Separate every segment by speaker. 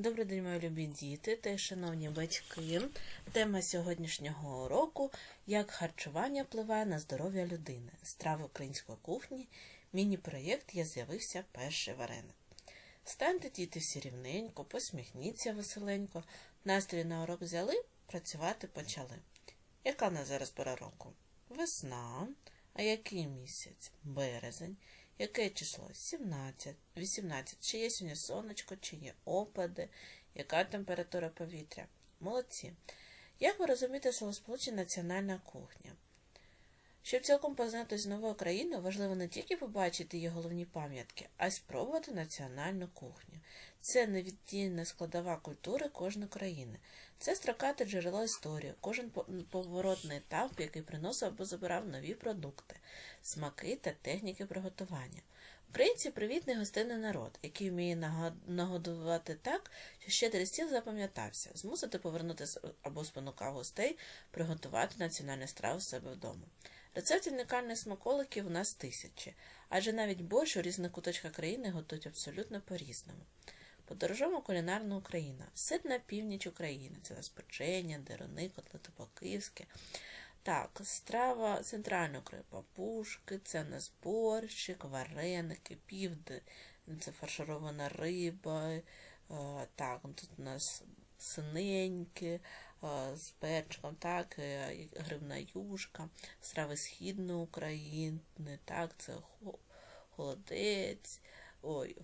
Speaker 1: Добрий день, мої любі діти та шановні батьки. Тема сьогоднішнього уроку як харчування впливає на здоров'я людини. Страви української кухні. Міні-проєкт Я з'явився перший вареник. Станьте діти всі рівненько, посміхніться веселенько. Настрій на урок взяли, працювати почали. Яка в нас зараз пора року? Весна. А який місяць? Березень. Яке число? 17, 18. Чи є сьогодні сонечко, чи є опади, яка температура повітря? Молодці. Як ви розумієте словосполучення національна кухня? Щоб цілком познатися з новою країною, важливо не тільки побачити її головні пам'ятки, а й спробувати національну кухню. Це невіддільна складова культури кожної країни. Це строкате джерело історії, кожен поворотний етап, який приносив або забирав нові продукти, смаки та техніки приготування. Українці привітний гостинний народ, який вміє нагодувати так, що щедрий стіл запам'ятався, змусити повернути або спонукав гостей приготувати національні страви в себе вдома. Рецептів унікальних смаколиків у нас тисячі, адже навіть борщ у різних куточках країни готують абсолютно по-різному. Подорожуємо кулінарна Україна. Сидна північ України. Це нас печення, дерони, котлети по-київськи. Так, страва центральної України, папушки, це у нас борщик, вареники, південь, це фарширована риба. Е, так, тут у нас синенькі, з перчиком, так, е, гривна юшка, страви східної України, так, це холодець. ой,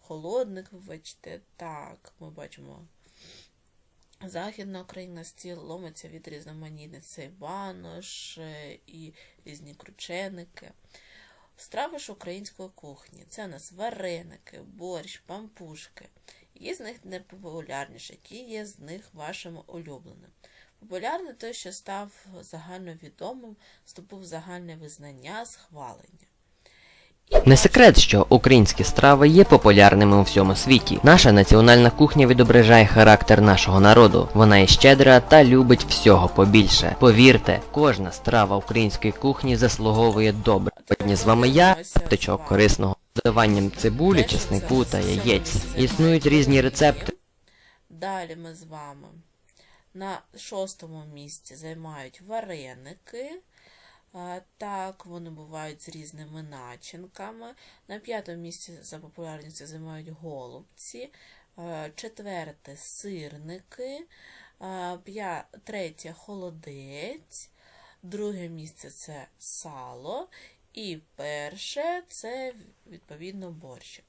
Speaker 1: холодник, вибачте, так, ми бачимо. Західна Україна стіл ломиться від різноманітних цей банош е, і різні крученики. Страви ж української кухні. Це у нас вареники, борщ, пампушки. Є з них найпопулярніші, які є з них вашими улюбленими. Популярний той, що став загальновідомим, здобув загальне визнання, схвалення.
Speaker 2: Не секрет, що українські страви є популярними у всьому світі. Наша національна кухня відображає характер нашого народу. Вона є щедра та любить всього побільше. Повірте, кожна страва української кухні заслуговує добре. Сьогодні з вами я, птичок корисного додаванням цибулі, чеснику та яєць. Існують різні рецепти.
Speaker 1: Далі ми з вами на шостому місці займають вареники. Так, вони бувають з різними начинками. На п'ятому місці за популярністю займають голубці, четверте сирники, третє холодець, друге місце це сало. І перше це, відповідно, борщ.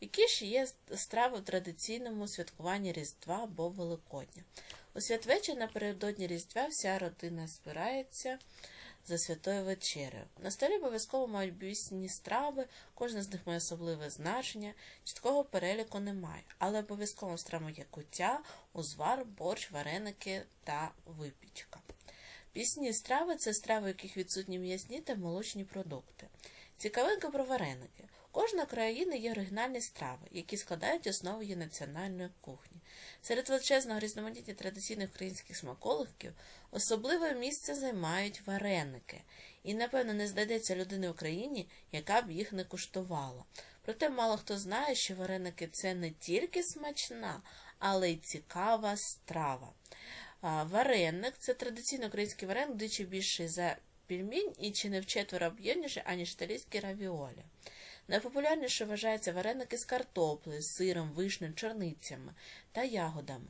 Speaker 1: Які ж є страви в традиційному святкуванні Різдва або Великодня? У святвечір напередодні Різдва вся родина збирається за святою вечерею. На столі обов'язково мають бісні страви, кожна з них має особливе значення, чіткого переліку немає, але обов'язково стравами є куття, узвар, борщ, вареники та випічка. Пісні страви це страви, у яких відсутні м'ясні та молочні продукти. Цікавинка про вареники. Кожна країна є оригінальні страви, які складають основу її національної кухні. Серед величезного різноманіття традиційних українських смаколиків особливе місце займають вареники, і, напевно, не знайдеться людини в Україні, яка б їх не куштувала. Проте мало хто знає, що вареники це не тільки смачна, але й цікава страва. Вареник це традиційно український вареник, двічі більший за пельмінь і чи не вчетверо об'ємніший, аніж італійські равіолі. Найпопулярніше вважаються вареники з картоплею, сиром, вишнею, чорницями та ягодами.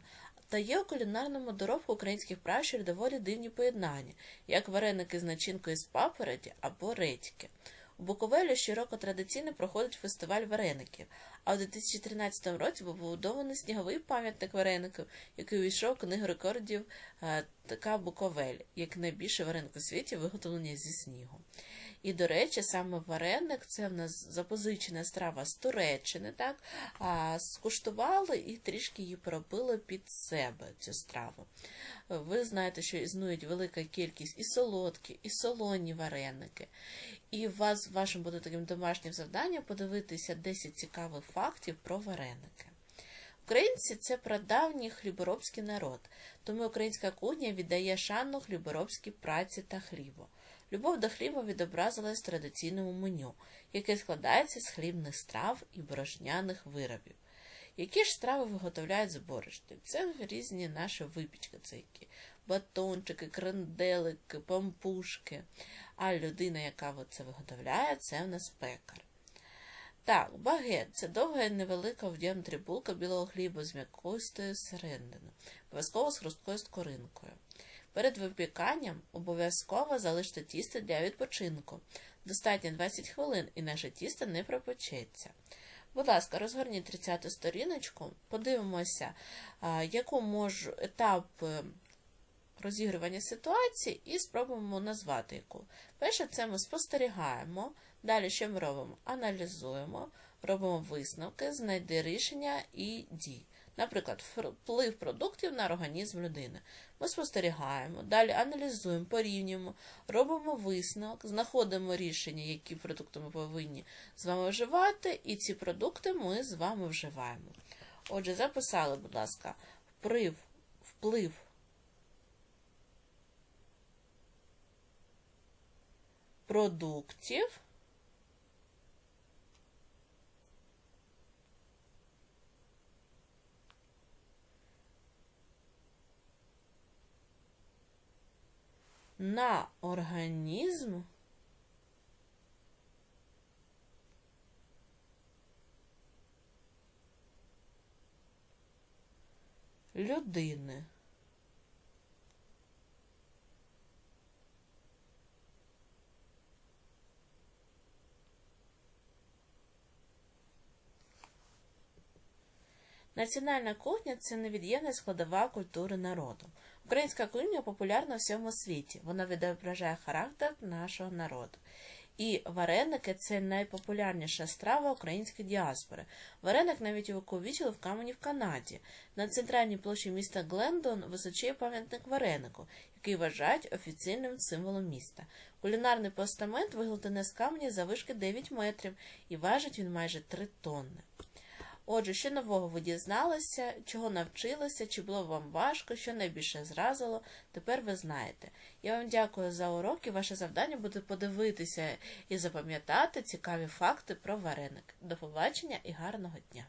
Speaker 1: Та є у кулінарному доробку українських пращурів доволі дивні поєднання, як вареники з начинкою з папороті або редьки. У Буковелі щороку традиційно проходить фестиваль вареників, а у 2013 році був побудований сніговий пам'ятник вареників, який увійшов у книгу рекордів е, така Буковель, як найбільше вареник у світі виготовлення зі снігу. І, до речі, саме вареник це в нас запозичена страва з Туреччини, так? А, скуштували і трішки її поробили під себе цю страву. Ви знаєте, що існують велика кількість і солодкі, і солоні вареники. І вас вашим буде таким домашнім завданням подивитися 10 цікавих фактів про вареники. Українці це прадавній хліборобський народ, тому українська кухня віддає шану хліборобській праці та хлібу. Любов до хліба відобразилась в традиційному меню, яке складається з хлібних страв і борошняних виробів. Які ж страви виготовляють з борошна? Це різні наші випічки, це які батончики, кренделики, пампушки. А людина, яка це виготовляє, це в нас пекар. Так, багет це довга і невелика в діаметрі булка білого хліба з м'якостою серединою, обов'язково з хрусткою скоринкою. Перед випіканням обов'язково залиште тісто для відпочинку. Достатньо 20 хвилин, і наше тісто не пропечеться. Будь ласка, розгорніть 30 сторіночку, подивимося, яку можу етап е, розігрування ситуації і спробуємо назвати яку. Перше, це ми спостерігаємо. Далі, що ми робимо? Аналізуємо, робимо висновки, знайди рішення і дій. Наприклад, вплив продуктів на організм людини. Ми спостерігаємо, далі аналізуємо, порівнюємо, робимо висновок, знаходимо рішення, які продукти ми повинні з вами вживати, і ці продукти ми з вами вживаємо. Отже, записали, будь ласка, вплив, вплив продуктів на організм людини. Національна кухня це невід'ємна складова культури народу. Українська кухня популярна в всьому світі. Вона відображає характер нашого народу. І вареники це найпопулярніша страва української діаспори. Вареник навіть увековічили в камені в Канаді. На центральній площі міста Глендон височіє пам'ятник варенику, який вважають офіційним символом міста. Кулінарний постамент виготовлений з камені завишки 9 метрів і важить він майже 3 тонни. Отже, що нового ви дізналися, чого навчилися, чи було вам важко, що найбільше зразило, тепер ви знаєте. Я вам дякую за уроки. Ваше завдання буде подивитися і запам'ятати цікаві факти про вареник. До побачення і гарного дня!